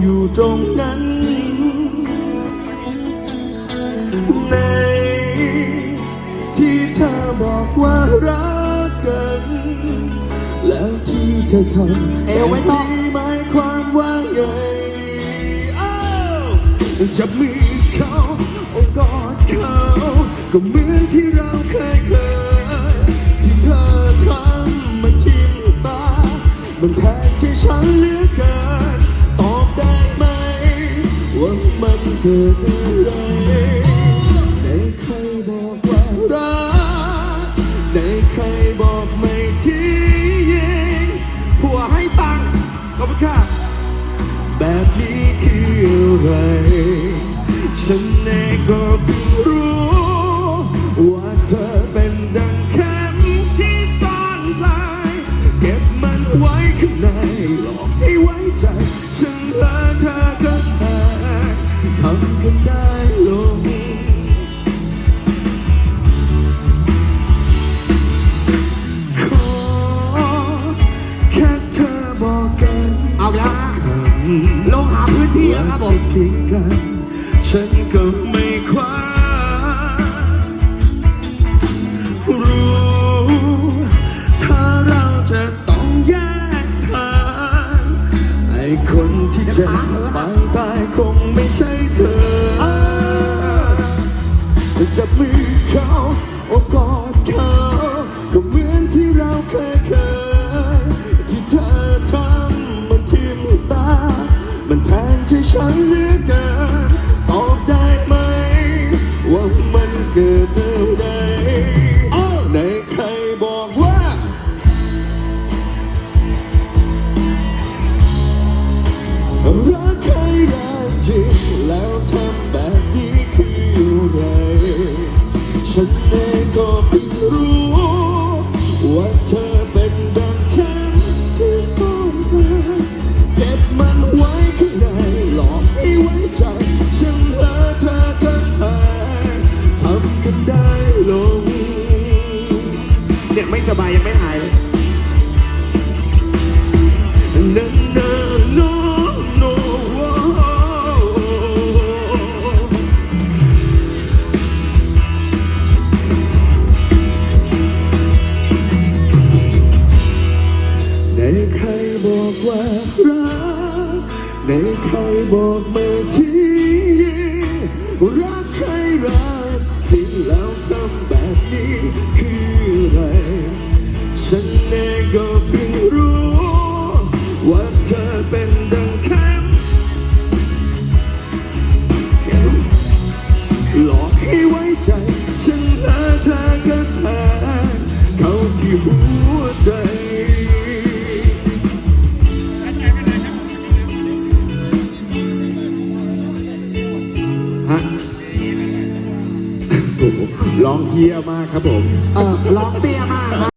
อยู่ตรงนั้น ในที่เธอบอกว่ารักกัน แล้วที่เธอทำเอวไม่ต้องแบบนี้หมายความว่าไงอ้าวจับมือเขาโอบกอดเขาก็เหมือนที่เราเคยเคย ที่เธอทำมันทิ่มตา มันแทงที่ฉันเหลือเกินตอบได้ไหม ว่ามันเกิดอะไรในใครบอกว่ารักในใครบอกไม่ทิ้งผัวให้ตังค์ขอบคุณค่ะแบบนี้คืออะไรฉันเองก็เพิ่งรู้ว่าเธอเป็น แล้วครับผมว่าจะทิ้งกันฉันก็ไม่คว้ารู้ถ้าเราจะต้องแยกทางไอ้คนที่จะปางตายคงไม่ใช่เธอจับมือเขา ฉันเหลือเกินตอบได้ไหม ว่ามันเกิดเอะไรในใครบอกว่า รักใครรักจริงแล้วทำแบบนี้คืออะไรฉันเอง ว่ารักในใครบอกม่ทิ้งรัก ร้องเฮียมากครับผม เออร้องเตี้ยมากครับ